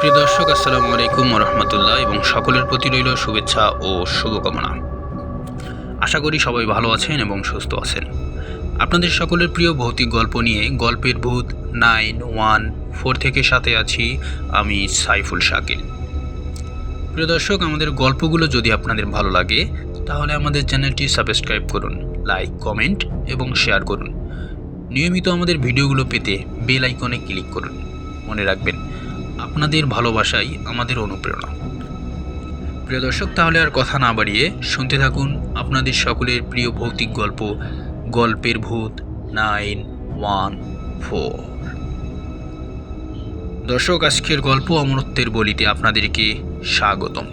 প্রিয় দর্শক, আসসালামু আলাইকুম রহমতুল্লাহ এবং সকলের প্রতি রইল শুভেচ্ছা ও শুভকামনা। আশা করি সবাই ভালো আছেন এবং সুস্থ আছেন। আপনাদের সকলের প্রিয় ভৌতিক গল্প নিয়ে গল্পের ভূত নাইন ওয়ান ফোর থেকে সাথে আছি আমি সাইফুল শাকিল। প্রিয় দর্শক, আমাদের গল্পগুলো যদি আপনাদের ভালো লাগে, তাহলে আমাদের চ্যানেলটি সাবস্ক্রাইব করুন, লাইক, কমেন্ট এবং শেয়ার করুন। নিয়মিত আমাদের ভিডিওগুলো পেতে বেল আইকনে ক্লিক করুন। মনে রাখবেন আপনাদের ভালোবাসাই আমাদের অনুপ্রেরণা। প্রিয় দর্শক, তাহলে আর কথা না বাড়িয়ে শুনতে থাকুন আপনাদের সকলের প্রিয় ভৌতিক গল্প, গল্পের ভূত নাইন ওয়ান ফোর। দর্শক, আজকের গল্প অমরত্বের বলিতে আপনাদেরকে স্বাগতম।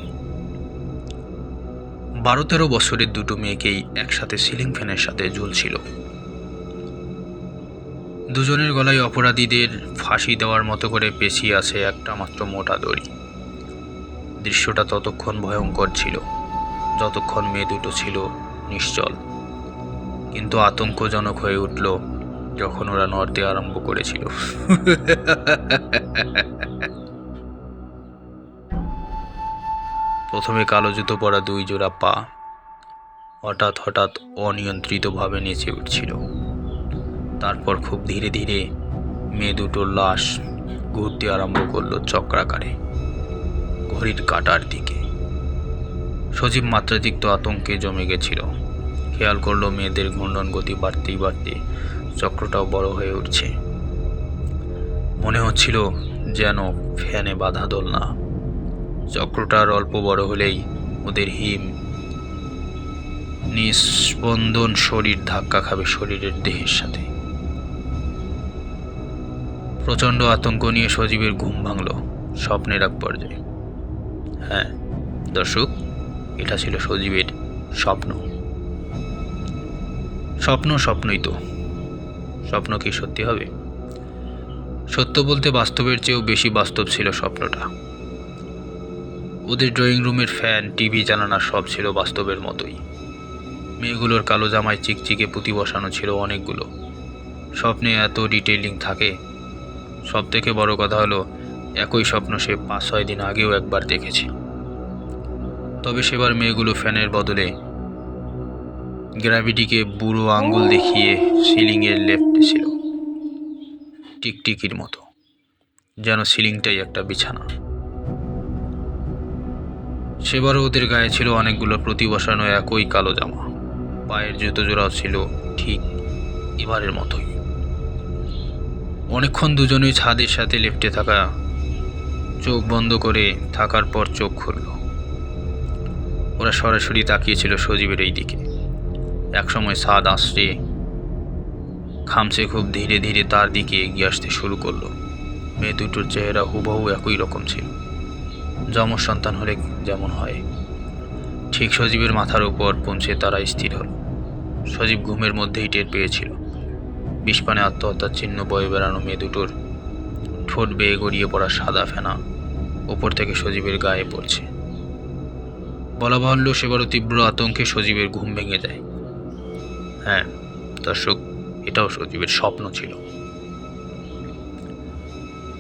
বারো তেরো বছরের দুটো মেয়েকেই একসাথে সিলিং ফ্যানের সাথে ঝুলছিল। দুজনের গলায় অপরাধীদের ফাঁসি দেওয়ার মতো করে পেঁচিয়ে আছে একটা মাত্র মোটা দড়ি। দৃশ্যটা ততক্ষণ ভয়ঙ্কর ছিল। যতক্ষণ মেয়ে দুটো ছিল নিশ্চল। কিন্তু আতঙ্কজনক হয়ে উঠল যখন ওরা নড়তে আরম্ভ করেছিল। প্রথমে কালো জুতো পরা দুই জোড়া পা হঠাৎ হঠাৎ অনিয়ন্ত্রিতভাবে নেচে উঠছিল। তারপর খুব ধীরে ধীরে মেয়ে দুটোর লাশ ঘুরতে আরম্ভ করল চক্রাকারে ঘড়ির কাটার দিকে। সজীব মাত্রাতিরিক্ত আতঙ্কে জমে গেছিল। খেয়াল করল মেয়েদের ঘূর্ণন গতি বাড়তেই বাড়তে চক্রটাও বড় হয়ে উঠছে। মনে হচ্ছিল যেন ফ্যানে বাধা দোলনা চক্রটার অল্প বড় হলেই ওদের হিম নিস্পন্দন শরীর ধাক্কা খাবে শরীরের দেহের সাথে। প্রচণ্ড আতঙ্ক নিয়ে সজীবের ঘুম ভাঙল, স্বপ্নের এক পর্যায়ে। হ্যাঁ দর্শক, এটা ছিল সজীবের স্বপ্ন। স্বপ্ন স্বপ্নই তো। স্বপ্ন কি সত্যি হবে? সত্য বলতে বাস্তবের চেয়েও বেশি বাস্তব ছিল স্বপ্নটা। ওদের ড্রয়িং রুমের ফ্যান, টিভি জানানা সব ছিল বাস্তবের মতোই। মেয়েগুলোর কালো জামায় চিকচিকে পুঁতি বসানো ছিল অনেকগুলো। স্বপ্নে এত ডিটেইলিং থাকে সব থেকে বড় কথা হলো, একই স্বপ্ন সে পাঁচ, ছয় দিন আগেও একবার দেখেছে। তবে সেবার মেয়েগুলো ফ্যানের বদলে গ্র্যাভিটিকে বুড়ো আঙ্গুল দেখিয়ে সিলিংয়ের লেফটে ছিল। টিকটিকির মতো, যেন সিলিংটাই একটা বিছানা। সেবারও ওদের গায়ে ছিল অনেকগুলো প্রতি বসানো একই কালো জামা। পায়ের জুতো জোড়াও ছিল ঠিক এবারের মতোই। অনেকক্ষণ দুজনেই ছাদের সাথে লেফটে থাকা চোখ বন্ধ করে থাকার পর চোখ খুলল। ওরা সরাসরি তাকিয়েছিল সজীবের এই দিকে। একসময় সাদ আশ্রে খামসে খুব ধীরে ধীরে তার দিকে এগিয়ে আসতে শুরু করল। মেয়ে দুটোর চেহারা হুবহু একই রকম ছিল। যমজ সন্তান হলে যেমন হয়। ঠিক সজীবের মাথার উপর পৌঁছে তারা স্থির হল। সজীব ঘুমের মধ্যেই টের পেয়েছিল। বিষপানে আত্মহত্যার চিহ্ন বয়ে বেড়ানো মেয়ে দুটোর ঠোঁট বেয়ে গড়িয়ে পড়া সাদা ফেনা ওপর থেকে সজীবের গায়ে পড়ছে। বলা বাহুল্য সেবারও তীব্র আতঙ্কে সজীবের ঘুম ভেঙে যায়। হ্যাঁ দর্শক, এটাও সজীবের স্বপ্ন ছিল।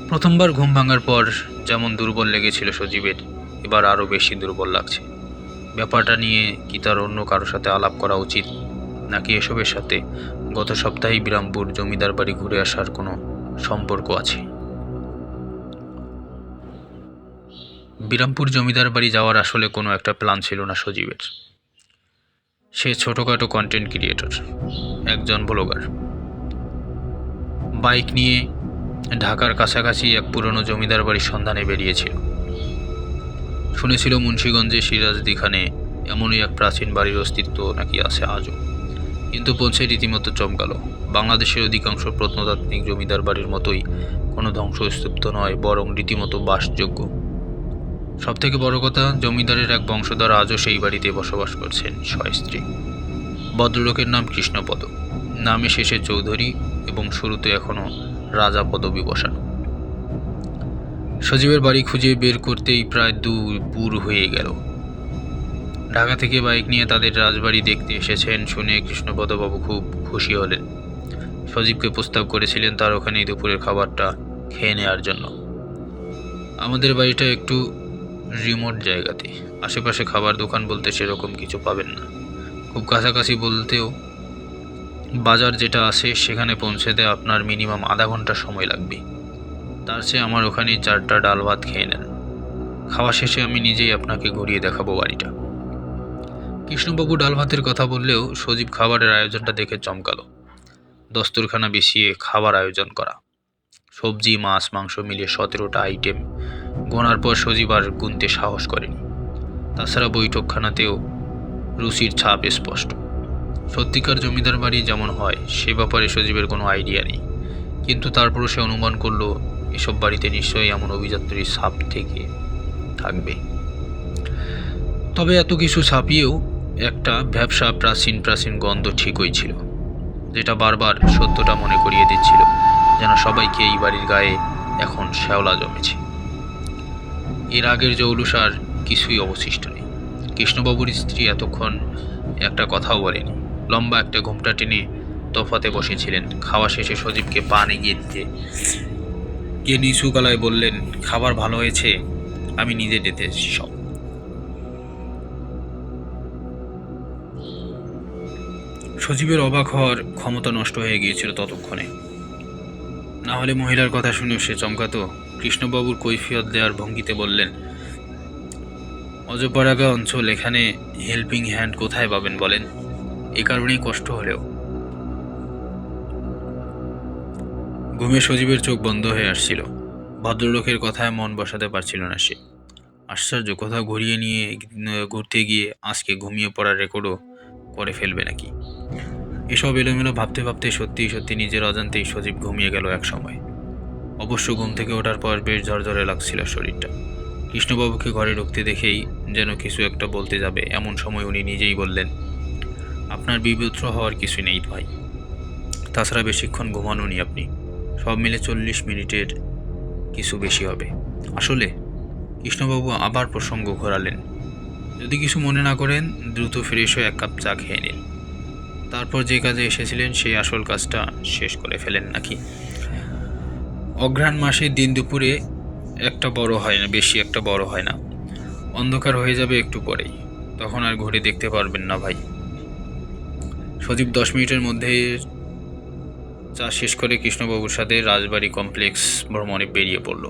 প্রথমবার ঘুম ভাঙার পর যেমন দুর্বল লেগেছিল সজীবের, এবার আরও বেশি দুর্বল লাগছে। ব্যাপারটা নিয়ে কি তার অন্য কারোর সাথে আলাপ করা উচিত, নাকি এসবের সাথে গত সপ্তাহেই বিরামপুর জমিদার বাড়ি ঘুরে আসার কোনো সম্পর্ক আছে? বিরামপুর জমিদার বাড়ি যাওয়ার আসলে কোনো একটা প্ল্যান ছিল না সজীবের। সে ছোটোখাটো কন্টেন্ট ক্রিয়েটর একজন ব্লগার। বাইক নিয়ে ঢাকার কাছাকাছি এক পুরনো জমিদার বাড়ির সন্ধানে বেরিয়েছিল। শুনেছিল মুন্সীগঞ্জে সিরাজদিখানে এমনই এক প্রাচীন বাড়ির অস্তিত্ব নাকি আছে আজও। কিন্তু পৌঁছে রীতিমতো চমকালো। বাংলাদেশের অধিকাংশ প্রত্নতাত্ত্বিক জমিদার বাড়ির মতোই কোনো ধ্বংসস্তূপ্ত নয়, বরং রীতিমতো বাসযোগ্য। সবথেকে বড় কথা, জমিদারের এক বংশধর আজও সেই বাড়িতে বসবাস করছেন স্ত্রী। ভদ্রলোকের নাম কৃষ্ণপদ। নামে শেষে চৌধুরী এবং শুরুতে এখনও রাজা পদবী বসানো। সজীবের বাড়ি খুঁজে বের করতেই প্রায় দু পুর হয়ে গেল। ঢাকা থেকে বাইক নিয়ে তাদের রাজবাড়ি দেখতে এসেছেন শুনে কৃষ্ণপদবাবু খুব খুশি হলেন। সজীবকে প্রস্তাব করেছিলেন তার ওখানেই দুপুরের খাবারটা খেয়ে নেওয়ার জন্য। আমাদের বাড়িটা একটু রিমোট জায়গাতে। আশেপাশে খাবার দোকান বলতে সেরকম কিছু পাবেন না। খুব কাছাকাছি বলতেও বাজার যেটা আছে সেখানে পৌঁছাতে আপনার মিনিমাম আধা ঘণ্টা সময় লাগবে। তার চেয়ে আমার ওখানে চারটা ডাল ভাত খেয়ে নেন। খাওয়া শেষে আমি নিজেই আপনাকে ঘুরিয়ে দেখাবো বাড়িটা। কৃষ্ণবাবু ডাল ভাতের কথা বললেও সজীব খাবারের আয়োজনটা দেখে চমকালো। দস্তরখানা বিছিয়ে খাবার আয়োজন করা। সবজি, মাছ, মাংস মিলিয়ে সতেরোটা আইটেম গোনার পর সজীব আর গুনতে সাহস করেনি। তাছাড়া বৈঠকখানাতেও রুচির ছাপ স্পষ্ট। সত্যিকার জমিদার বাড়ি যেমন হয়, সে ব্যাপারে সজীবের কোনো আইডিয়া নেই। কিন্তু তারপরও সে অনুমান করল, এসব বাড়িতে নিশ্চয়ই এমন অভিযাত্রীর ছাপ থেকে থাকবে। তবে এত কিছু ছাপিয়েও একটা ব্যবসা প্রাচীন প্রাচীন গন্ধ ঠিকই ছিল, যেটা বারবার সত্যটা মনে করিয়ে দিচ্ছিল, যেন সবাইকে এই বাড়ির গায়ে এখন শ্যাওলা জমেছে। এর আগের জৌলুসার কিছুই অবশিষ্ট নেই। কৃষ্ণবাবুর স্ত্রী এতক্ষণ একটা কথাও বলেনি। লম্বা একটা ঘুমটা টেনে তফাতে বসেছিলেন। খাওয়া শেষে সজীবকে পান এগিয়ে দিতে গিয়ে নিচু গলায় বললেন, খাবার ভালো হয়েছে, আমি নিজে ডেতে সব। সজীবের অবাক হওয়ার ক্ষমতা নষ্ট হয়ে গিয়েছিল ততক্ষণে। না হলে মহিলার কথা শুনেও সে চমকাতো। কৃষ্ণবাবুর কৈফিয়ত দেওয়ার ভঙ্গিতে বললেন, অজপাড়াগা অঞ্চল এখানে হেল্পিং হ্যান্ড কোথায় পাবেন বলেন? এ কারণেই কষ্ট হলেও। ঘুমে সজীবের চোখ বন্ধ হয়ে আসছিল। ভদ্রলোকের কথায় মন বসাতে পারছিল না সে। আশ্চর্য, কোথাও ঘুরিয়ে নিয়ে ঘুরতে গিয়ে আজকে ঘুমিয়ে পড়ার রেকর্ডও করে ফেলবে নাকি? এসব এলোমেলো ভাবতে ভাবতে সত্যি সত্যি নিজের অজান্তেই সজীব ঘুমিয়ে গেল এক সময়। অবশ্য ঘুম থেকে ওঠার পর বেশ ঝরঝরে লাগছিল শরীরটা। কৃষ্ণবাবুকে ঘরে ঢুকতে দেখেই যেন কিছু একটা বলতে যাবে এমন সময় উনি নিজেই বললেন, আপনার বিব্রত হওয়ার কিছু নেই ভাই। তাছাড়া বেশিক্ষণ ঘুমানোনি আপনি। সব মিলে চল্লিশ মিনিটের কিছু বেশি হবে। আসলে? কৃষ্ণবাবু আবার প্রসঙ্গ ঘোরালেন, যদি কিছু মনে না করেন, দ্রুত ফ্রেশ হয়ে এক কাপ চা খেয়ে নিন। তারপর যে কাজে এসেছিলেন, সেই আসল কাজটা শেষ করে ফেলেন নাকি? অঘ্রাণ মাসের দিন দুপুরে একটা বড় হয় না, বেশি একটা বড় হয় না। অন্ধকার হয়ে যাবে একটু পরেই। তখন আর ঘুরে দেখতে পারবেন না ভাই। সজীব দশ মিনিটের মধ্যে চা শেষ করে কৃষ্ণবাবুর সাথে রাজবাড়ি কমপ্লেক্স ভ্রমণে বেরিয়ে পড়ল।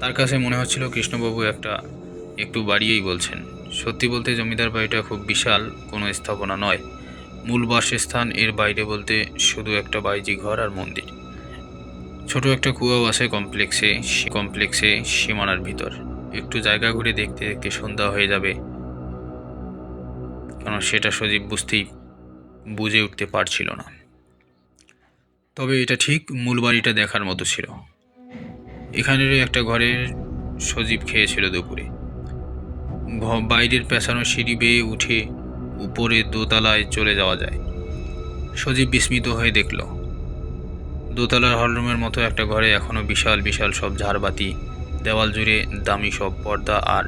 তার কাছে মনে হচ্ছিল কৃষ্ণবাবু একটা একটু বাড়িয়েই বলছেন। সত্যি বলতে জমিদার বাড়িটা খুব বিশাল, কোনো স্থাপনা নয়। মূল বাসস্থান এর বাইরে বলতে শুধু একটা বাইজি ঘর আর মন্দির। ছোট একটা কুয়াও আছে কমপ্লেক্সে কমপ্লেক্সে সীমানার ভিতর। একটু জায়গা ঘুরে দেখতে দেখতে সন্ধ্যা হয়ে যাবে। কেন সেটা সজীব বুঝতেই বুঝে উঠতে পারছিল না। তবে এটা ঠিক মূল বাড়িটা দেখার মতো ছিল। এখানেরই একটা ঘরে সজীব খেয়েছিল দুপুরে। বাইরের পেছানো সিঁড়ি বেয়ে উঠে উপরে দোতলায় চলে যাওয়া যায়। সজীব বিস্মিত হয়ে দেখল, দোতলার হলরুমের মতো একটা ঘরে এখনও বিশাল বিশাল সব ঝাড়বাতি, দেওয়াল জুড়ে দামি সব পর্দা আর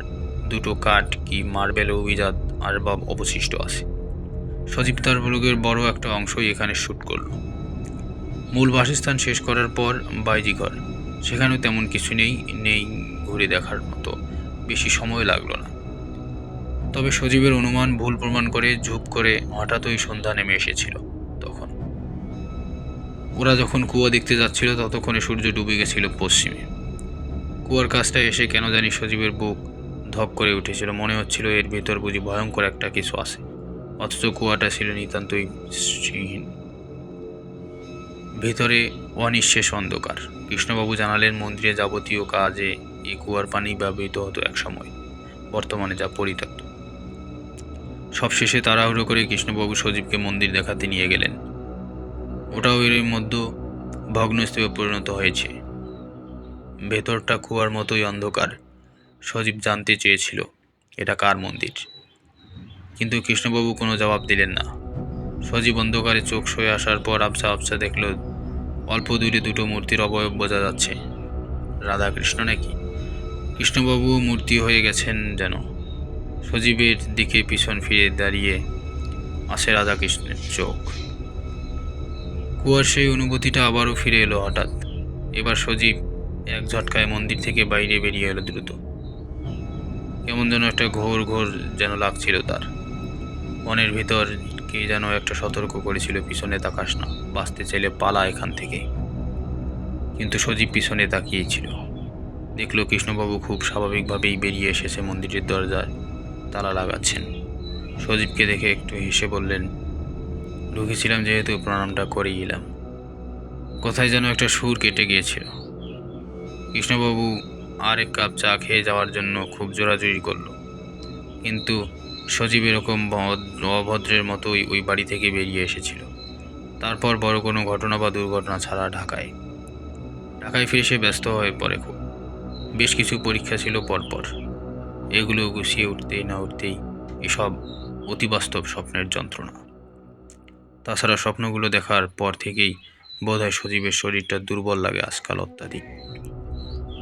দুটো কাঠ কি মার্বেল অভিজাত আর বা অবশিষ্ট আছে। সজীব তার ব্লগের বড় একটা অংশই এখানে শ্যুট করল। মূল বাসস্থান শেষ করার পর বাইজি ঘর। সেখানেও তেমন কিছু নেই নেই ঘুরে দেখার মতো। বেশি সময় লাগল না। তবে সজীবের অনুমান ভুল প্রমাণ করে ঝুপ করে হঠাৎই সন্ধ্যা নেমে এসেছিল তখন। ওরা যখন কুয়া দেখতে যাচ্ছিল, ততক্ষণে সূর্য ডুবে গেছিল পশ্চিমে। কুয়ার কাছটা এসে কেন জানি সজীবের বুক ধপ করে উঠেছিল। মনে হচ্ছিল এর ভেতর বুঝি ভয়ঙ্কর একটা কিছু আছে। অথচ কুয়াটা ছিল নিতান্তই শ্রীহীন ভেতরে অনিঃশেষ অন্ধকার। কৃষ্ণবাবু জানালেন মন্দিরে যাবতীয় কাজে এই কুয়ার পানি ব্যবহৃত হতো একসময় বর্তমানে যা পরিত্যক্ত। সবশেষে তাড়াহুড়ো করে কৃষ্ণবাবু সজীবকে মন্দির দেখাতে নিয়ে গেলেন। ওটাও এর মধ্যে ভগ্নস্তূপে পরিণত হয়েছে। ভেতরটা কুয়ার মতোই অন্ধকার। সজীব জানতে চেয়েছিল, এটা কার মন্দির? কিন্তু কৃষ্ণবাবু কোনো জবাব দিলেন না। সজীব অন্ধকারে চোখ সয়ে আসার পর আবছা আবছা দেখল, অল্প দূরে দুটো মূর্তির অবয়ব বোঝা যাচ্ছে। রাধাকৃষ্ণ নাকি? কৃষ্ণবাবু মূর্তি হয়ে গেছেন যেন। সজীবের দিকে পিছন ফিরে দাঁড়িয়ে আছে রাধাকৃষ্ণের চোখ। কুয়ার সেই অনুভূতিটা আবারও ফিরে এলো হঠাৎ। এবার সজীব এক ঝটকায় মন্দির থেকে বাইরে বেরিয়ে এলো দ্রুত। কেমন যেন একটা ঘোর ঘোর যেন লাগছিল তার। মনের ভিতর কে যেন একটা সতর্ক করেছিল, পিছনে তাকাস না। বাঁচতে চাইলে পালা এখান থেকে। কিন্তু সজীব পিছনে তাকিয়েই ছিল। দেখল কৃষ্ণবাবু খুব স্বাভাবিকভাবেই বেরিয়ে এসেছে মন্দিরের দরজায়। তালা লাগাচ্ছেন। সজীবকে দেখে একটু হেসে বললেন, ঢুকেছিলাম যেহেতু প্রণামটা করেই এলাম। কোথায় যেন একটা সুর কেটে গিয়েছিল। কৃষ্ণবাবু আর এক কাপ চা খেয়ে যাওয়ার জন্য খুব জোরাজুরি করল। কিন্তু সজীব এরকম অভদ্রের মতোই ওই বাড়ি থেকে বেরিয়ে এসেছিল। তারপর বড় কোনো ঘটনা বা দুর্ঘটনা ছাড়া ঢাকায়। ঢাকায় ফিরে সে ব্যস্ত হয়ে পড়ে খুব। বেশ কিছু পরীক্ষা ছিল পরপর। এগুলো গুছিয়ে উঠতেই না উঠতেই এসব অতিবাস্তব স্বপ্নের যন্ত্রণা। তাছাড়া স্বপ্নগুলো দেখার পর থেকেই বোধহয় সজীবের শরীরটা দুর্বল লাগে আজকাল অত্যাধিক।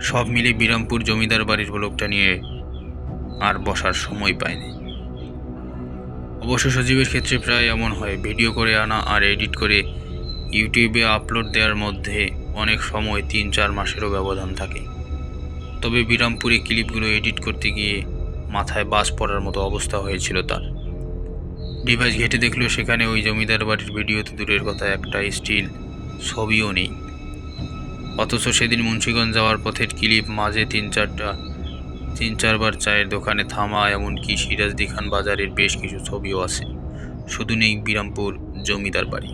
সব মিলে বিরামপুর জমিদার বাড়ির ব্লকটা নিয়ে আর বসার সময় পায়নি। অবশ্য সজীবের ক্ষেত্রে প্রায় এমন হয়, ভিডিও করে আনা আর এডিট করে ইউটিউবে আপলোড দেওয়ার মধ্যে অনেক সময় তিন চার মাসেরও ব্যবধান থাকে। তবে বিরামপুরে ক্লিপগুলো এডিট করতে গিয়ে মাথায় বাস পড়ার মতো অবস্থা হয়েছিল তার। ডিভাইস ঘেটে দেখল সেখানে ওই জমিদার বাড়ির ভিডিওতে দূরের কথা একটা স্টিল ছবিও নেই। অথচ সেদিন মুন্সীগঞ্জ যাওয়ার পথের ক্লিপ মাঝে তিন চারটা, তিন চারবার চায়ের দোকানে থামা, এমনকি সিরাজদি খান বাজারের বেশ কিছু ছবিও আছে। শুধু নেই বিরামপুর জমিদার বাড়ি।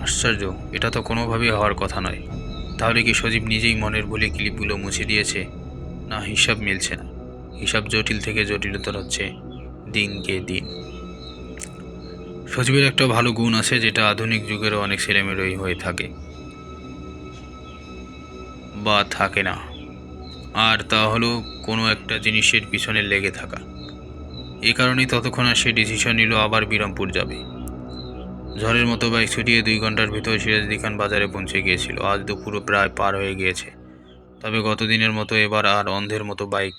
আশ্চর্য, এটা তো কোনোভাবেই হওয়ার কথা নয়। তাহলে কি সজীব নিজেই মনের ভুলে ক্লিপগুলো মুছে দিয়েছে? না, হিসাব মিলছে না। হিসাব জটিল থেকে জটিলতর হচ্ছে দিনকে দিন। সজীবের একটা ভালো গুণ আছে যেটা আধুনিক যুগেরও অনেক ছেলেমেয়েরই হয়ে থাকে। বা থাকে না। আর তা হলো কোনো একটা জিনিসের পিছনে লেগে থাকা। এ কারণেই ততক্ষণ আর সে ডিসিশন নিল আবার বিরামপুর যাবে। ঝড়ের মতো বাইক ছুটিয়ে দুই ঘণ্টার ভিতর সিরাজদি খান বাজারে পৌঁছে গিয়েছিল। আজ দুপুরও প্রায় পার হয়ে গিয়েছে। তবে গতদিনের মতো এবার আর অন্ধের মতো বাইক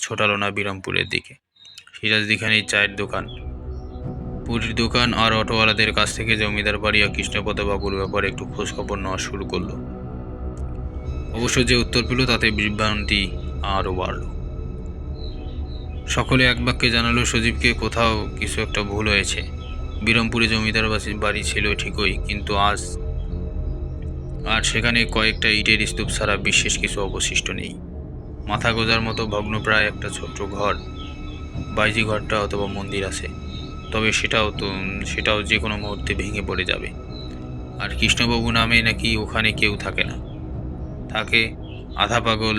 ছোটালো না বিরামপুরের দিকে। সিরাজদি খানের চায়ের দোকান। পুরীর দোকান আর অটোওয়ালাদের কাছ থেকে জমিদার বাড়ি আর কৃষ্ণপদ বাবুর ব্যাপারে একটু খোঁজখবর নেওয়া শুরু করল। অবশ্য যে উত্তর পেল, তাতে বিভ্রান্তি আরও বাড়ল। সকলে এক বাক্যে জানালো, সজীবকে কোথাও কিছু একটা ভুল হয়েছে। বিরামপুরে জমিদার বাড়ি ছিল ঠিকই, কিন্তু আজ আর সেখানে কয়েকটা ইটের স্তূপ ছাড়া বিশেষ কিছু অবশিষ্ট নেই। মাথা গোজার মতো ভগ্নপ্রায় একটা ছোট্ট ঘর, বাইজি ঘরটা অথবা মন্দির আছে। তবে সেটাও তো, সেটাও যে কোনো মুহূর্তে ভেঙে পড়ে যাবে। আর কৃষ্ণবাবু নামে নাকি ওখানে কেউ থাকে না। থাকে আধা পাগল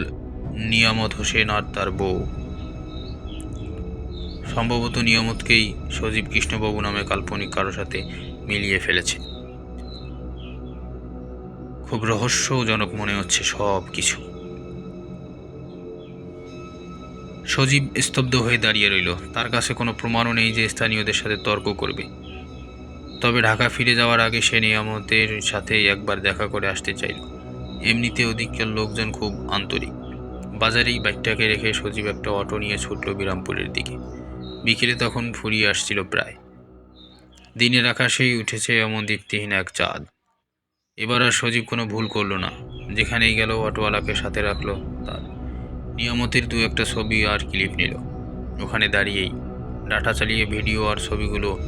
নিয়ামত হোসেন আর তার বউ। সম্ভবত নিয়মতকেই সজীব কৃষ্ণবাবু নামে কাল্পনিক কারও সাথে মিলিয়ে ফেলেছে। খুব রহস্যজনক মনে হচ্ছে সব কিছু। সজীব স্তব্ধ হয়ে দাঁড়িয়ে রইল। তার কাছে কোনো প্রমাণও নেই যে স্থানীয়দের সাথে তর্ক করবে। তবে ঢাকা ফিরে যাওয়ার আগে সে নিয়ামতের সাথে একবার দেখা করে আসতে চাইল। এমনিতে ওদিককার লোকজন খুব আন্তরিক। বাজারেই বাইকটাকে রেখে সজীব একটা অটো নিয়ে ছুটল বিরামপুরের দিকে। বিকেলে তখন ফুরিয়ে আসছিল প্রায়। দিনের আকাশেই উঠেছে এমন দীপ্তিহীন এক চাঁদ। এবার আর সজীব কোনো ভুল করল না। যেখানেই গেল, অটোওয়ালাকে সাথে রাখল তার। নিয়ামতের দু একটা ছবি আর ক্লিপ নিল। ওখানে দাঁড়িয়েই ডাটা চালিয়ে ভিডিও আর ছবিগুলো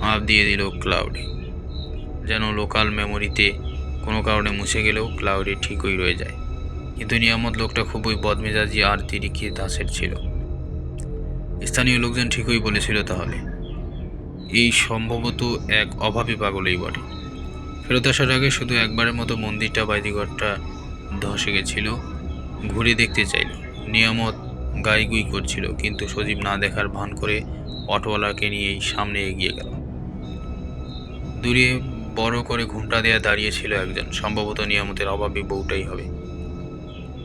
আপ দিয়ে দিল ক্লাউডে। যেন লোকাল মেমোরিতে কোনো কারণে মুছে গেলেও ক্লাউডে ঠিকই রয়ে যায়। কিন্তু নিয়ামত লোকটা খুবই বদমেজাজি আর তিরিকি দাসের ছিল। স্থানীয় লোকজন ঠিকই বলেছিল তাহলে। এই সম্ভবত এক অভাবী পাগলেই বটে। ফেরত আসার আগে শুধু একবারের মতো মন্দিরটা বাইদিঘরটা ধসে গেছিল, ঘুরে দেখতে চাইল। নিয়ামত গাইগুই করছিল, কিন্তু সজীব না দেখার ভান করে অটোওয়ালাকে নিয়েই সামনে এগিয়ে গেল। দূরে বড় করে ঘুমটা দেয়া দাঁড়িয়েছিল একজন। সম্ভবত নিয়ামতের অভাবী বউটাই হবে।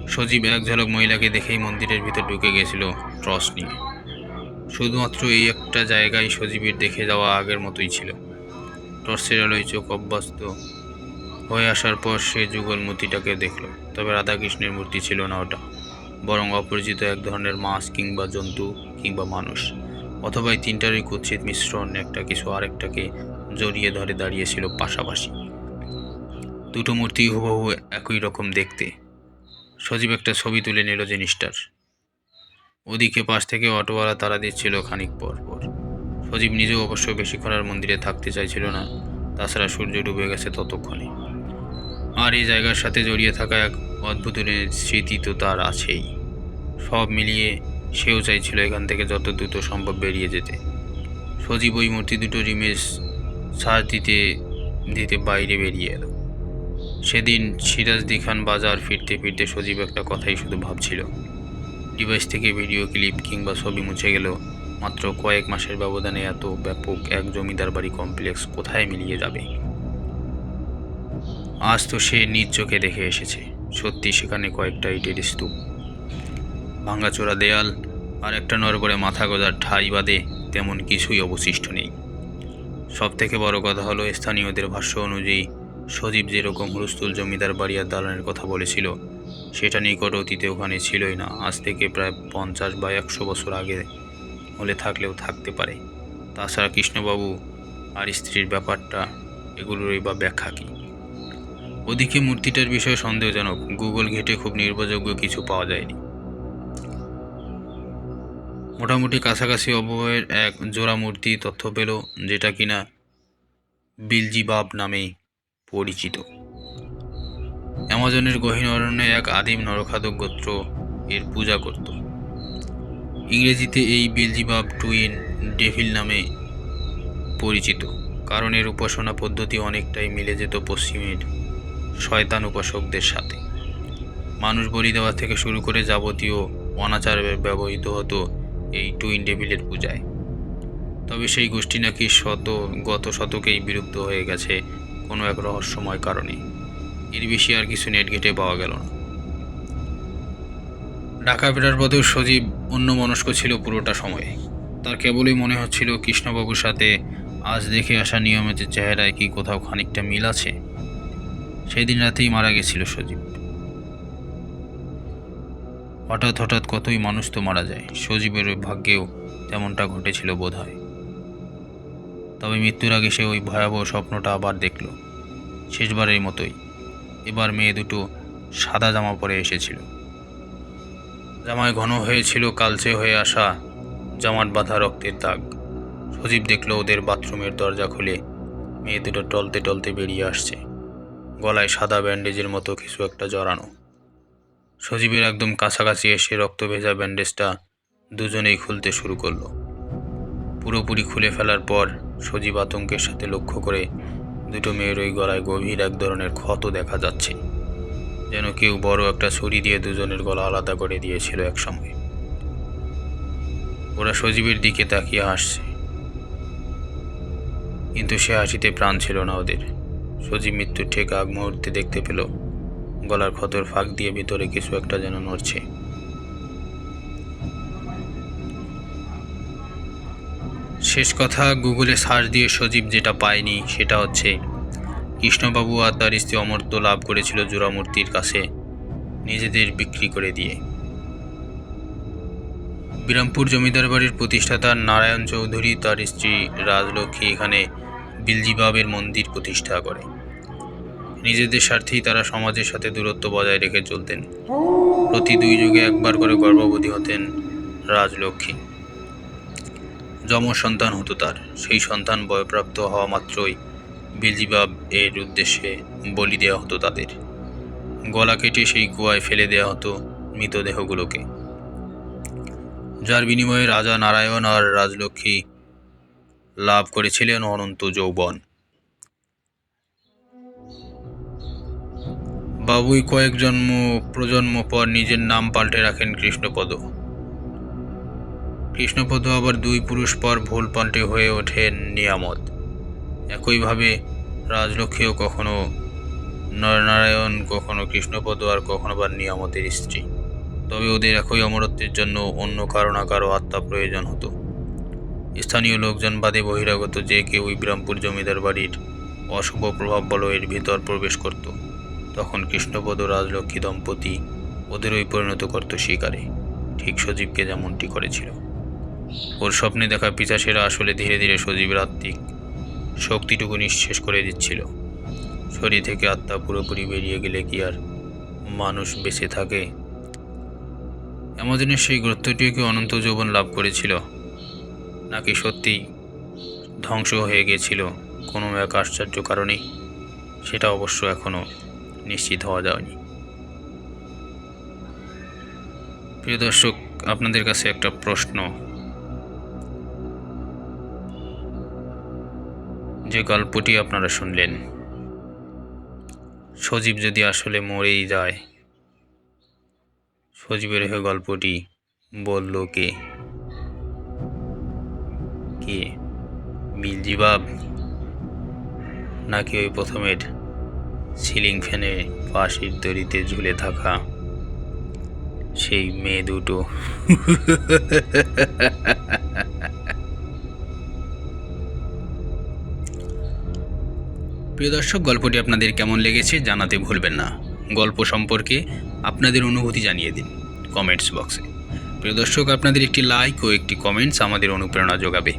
সজীব এক ঝলক মহিলাকে দেখেই মন্দিরের ভিতর ঢুকে গেছিল ট্রস নিয়ে। শুধুমাত্র এই একটা জায়গায় সজীবের দেখে যাওয়া আগের মতোই ছিল। টর্চের আলোয় চোখ অভ্যস্ত হয়ে আসার পর সে যুগল মূর্তিটাকে দেখল, তবে রাধাকৃষ্ণের মূর্তি ছিল না ওটা, বরং অপরিচিত এক ধরনের মাছ কিংবা জন্তু কিংবা মানুষ, অথবা এই তিনটারই কুৎসিত মিশ্রণ একটা কিছু আরেকটাকে জড়িয়ে ধরে দাঁড়িয়েছিল পাশাপাশি। দুটো মূর্তি হুবহু একই রকম দেখতে। সজীব একটা ছবি তুলে নিল জিনিসটার। ওদিকে পাশ থেকে অটোওয়ালা তারা দিচ্ছিল খানিক পর পর। সজীব নিজেও অবশ্য বেশিক্ষণ আর মন্দিরে থাকতে চাইছিল না, তাছাড়া সূর্য ডুবে গেছে ততক্ষণে। আর এই জায়গার সাথে জড়িয়ে থাকা এক অদ্ভুত স্মৃতি তো তার আছেই। সব মিলিয়ে সেও চাইছিল এখান থেকে যত দ্রুত সম্ভব বেরিয়ে যেতে। সজীব ওই মূর্তি দুটোর ইমেজ সার্চ দিতে দিতে বাইরে বেরিয়ে এলো। সেদিন সিরাজদি খান বাজার ফিরতে ফিরতে সজীব একটা কথাই শুধু ভাবছিল। ডিভাইস থেকে ভিডিও, ক্লিপ কিংবা ছবি মুছে গেল মাত্র কয়েক মাসের ব্যবধানে এত ব্যাপক এক জমিদার বাড়ি কমপ্লেক্স কোথায় মিলিয়ে যাবে? আজ তো সে নিজ চোখে দেখে এসেছে। সত্যি সেখানে কয়েকটা ইটের স্তূপ। ভাঙ্গাচোরা দেয়াল আর একটা নরবরে মাথা গোজার ঠাই বাদে তেমন কিছুই অবশিষ্ট নেই। সব থেকে বড় কথা হলো, স্থানীয়দের ভাষ্য অনুযায়ী সজীব যেরকম হুলস্থুল জমিদার বাড়ি আর দালানের কথা বলেছিল সেটা নিকট অতীতে ওখানে ছিলই না। আজ থেকে প্রায় পঞ্চাশ বা একশো বছর আগে হলে থাকলেও থাকতে পারে। তাছাড়া কৃষ্ণবাবু আর স্ত্রীর ব্যাপারটা এগুলোরই বা ব্যাখ্যা কী? ওদিকে মূর্তিটার বিষয়ে সন্দেহজনক। গুগল ঘেটে খুব নির্ভরযোগ্য কিছু পাওয়া যায়নি। মোটামুটি কাছাকাছি অবয়ের এক জোড়া মূর্তি তথ্য পেল, যেটা কিনা বিলজিবাব নামে পরিচিত। অ্যামাজনের গহীন অরণ্যে এক আদিম নরখাদক গোত্র এর পূজা করত। ইংরেজিতে এই বিলজিবাব টুইন ডেভিল নামে পরিচিত, কারণ এর উপাসনা পদ্ধতি অনেকটাই মিলে যেত পশ্চিমের শয়তান উপাসকদের সাথে। মানুষ বলি দেওয়া থেকে শুরু করে যাবতীয় অনাচার ব্যবহৃত হতো এই টুইন ডেভিলের পূজায়। তবে সেই গোষ্ঠী নাকি শত, গত শতকেই বিলুপ্ত হয়ে গেছে কোনো এক রহস্যময় কারণে। এর বেশি আর কিছু নেট ঘেটে পাওয়া গেল না। ঢাকা ফেরার পথেও সজীব অন্য মনস্ক ছিল পুরোটা সময়ে। তার কেবলই মনে হচ্ছিল কৃষ্ণবাবুর সাথে আজ দেখে আসা নিয়মিত চেহারায় কি কোথাও খানিকটা মিল আছে। সেদিন রাতেই মারা গেছিল সজীব। হঠাৎ হঠাৎ কতই মানুষ তো মারা যায়, সজীবের ভাগ্যেও তেমনটা ঘটেছিল বোধ হয় তবে মৃত্যুর আগে সে ওই ভয়াবহ স্বপ্নটা আবার দেখল। শেষবারের মতোই। এবার মেয়ে দুটো সাদা জামা পরে এসেছিল। জামায় ঘন হয়েছিল কালচে হয়ে আসা জামাট বাঁধা রক্তের দাগ। সজীব দেখল ওদের বাথরুমের দরজা খুলে মেয়ে দুটো টলতে টলতে বেরিয়ে আসছে। গলায় সাদা ব্যান্ডেজের মতো কিছু একটা জড়ানো। সজীবের একদম কাছাকাছি এসে রক্ত ভেজা ব্যান্ডেজটা দুজনেই খুলতে শুরু করল। পুরোপুরি খুলে ফেলার পর সজীব আতঙ্কের সাথে লক্ষ্য করে দুটো মেয়ের ওই গলায় গভীর এক ধরনের ক্ষত দেখা যাচ্ছে। যেন কেউ বড় একটা ছুরি দিয়ে দুজনের গলা আলাদা করে দিয়েছিল এক সময়। ওরা সজীবের দিকে তাকিয়ে হাসছে। কিন্তু সে হাসিতে প্রাণ ছিল না ওদের। সজীব মৃত্যুর ঠিক আগ মুহূর্তে দেখতে পেল, গলার ক্ষতর ফাঁক দিয়ে ভিতরে কিছু একটা যেন নড়ছে। শেষ কথা গুগলে সার্চ দিয়ে সজীব যেটা পায়নি সেটা হচ্ছে, কৃষ্ণবাবু আর তার স্ত্রী অমর্ত্য লাভ করেছিল জোড়ামূর্তির কাছে নিজেদের বিক্রি করে দিয়ে। বিরামপুর জমিদার বাড়ির প্রতিষ্ঠাতা নারায়ণ চৌধুরী তার স্ত্রী রাজলক্ষ্মী এখানে বিলজিবাবের মন্দির প্রতিষ্ঠা করে। নিজেদের স্বার্থেই তারা সমাজের সাথে দূরত্ব বজায় রেখে চলতেন। প্রতি দুই যুগে একবার করে গর্ভবতী হতেন রাজলক্ষ্মী। যম সন্তান হতো তার। সেই সন্তান বয়প্রাপ্ত হওয়া মাত্রই বিলজিবাব এর উদ্দেশ্যে বলি দেওয়া হতো তাদের। গলা কেটে সেই কুয়ায় ফেলে দেওয়া হতো মৃতদেহগুলোকে। যার বিনিময়ে রাজা নারায়ণ আর রাজলক্ষ্মী লাভ করেছিলেন অনন্ত যৌবন। বাবুই কয়েক জন্ম প্রজন্ম পর নিজের নাম পাল্টে রাখেন কৃষ্ণপদ। কৃষ্ণপদ আবার দুই পুরুষ পর ভুল পাল্টে হয়ে ওঠেন নিয়ামত। একইভাবে রাজলক্ষ্মীও কখনো নরনারায়ণ, কখনো কৃষ্ণপদ আর কখনো বা নিয়ামতের স্ত্রী। তবে ওদের একই অমরত্বের জন্য অন্য কারও না কারও আত্মা প্রয়োজন হতো। স্থানীয় লোকজন বাদে বহিরাগত যে কেউ ইব্রামপুর জমিদার বাড়ির অশুভ প্রভাব বলয়ের ভিতর প্রবেশ করত। তখন কৃষ্ণপদ ও রাজলক্ষ্মী দম্পতি ওদেরই পরিণত করত শিকারে। ঠিক সজীবকে যেমনটি করেছিল। ওর স্বপ্নে দেখা পিচাসেরা আসলে ধীরে ধীরে সজীবের আত্মিক শক্তিটুকু নিঃশেষ করে দিচ্ছিল। শরীর থেকে আত্মা পুরোপুরি বেরিয়ে গেলে কি আর মানুষ বেঁচে থাকে? অ্যামাজনের সেই গুরুত্বটিও অনন্ত যৌবন লাভ করেছিল? নাকি সত্যি ধ্বংস হয়ে গিয়েছিল কোনো এক আশ্চর্য কারণে সেটা অবশ্য এখনও নিশ্চিত হওয়া যায়নি। প্রিয় দর্শক, আপনাদের কাছে একটা প্রশ্ন। যে গল্পটি আপনারা শুনলেন। সজীব যদি আসলে মরেই যায়, সজীবের হয়ে গল্পটি বলল কে? কে? বিলজিবাব নাকি ওই প্রথমের সিলিং ফ্যানে পাশের দড়িতে ঝুলে থাকা সেই মেয়ে দুটো? প্রিয় দর্শক, গল্পটি আপনাদের কেমন লেগেছে জানাতে ভুলবেন না। গল্প সম্পর্কে আপনাদের অনুভূতি জানিয়ে দিন কমেন্টস বক্সে। প্রিয় দর্শক, আপনাদের একটি লাইক ও একটি কমেন্টস আমাদের অনুপ্রেরণা যোগাবে।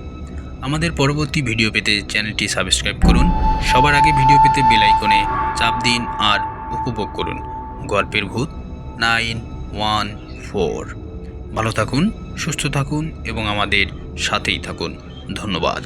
আমাদের পরবর্তী ভিডিও পেতে চ্যানেলটি সাবস্ক্রাইব করুন। সবার আগে ভিডিও পেতে বেল আইকনে চাপ দিন আর উপভোগ করুন গল্পের ভূত নাইন ওয়ান ফোর। ভালো থাকুন, সুস্থ থাকুন এবং আমাদের সাথেই থাকুন। ধন্যবাদ।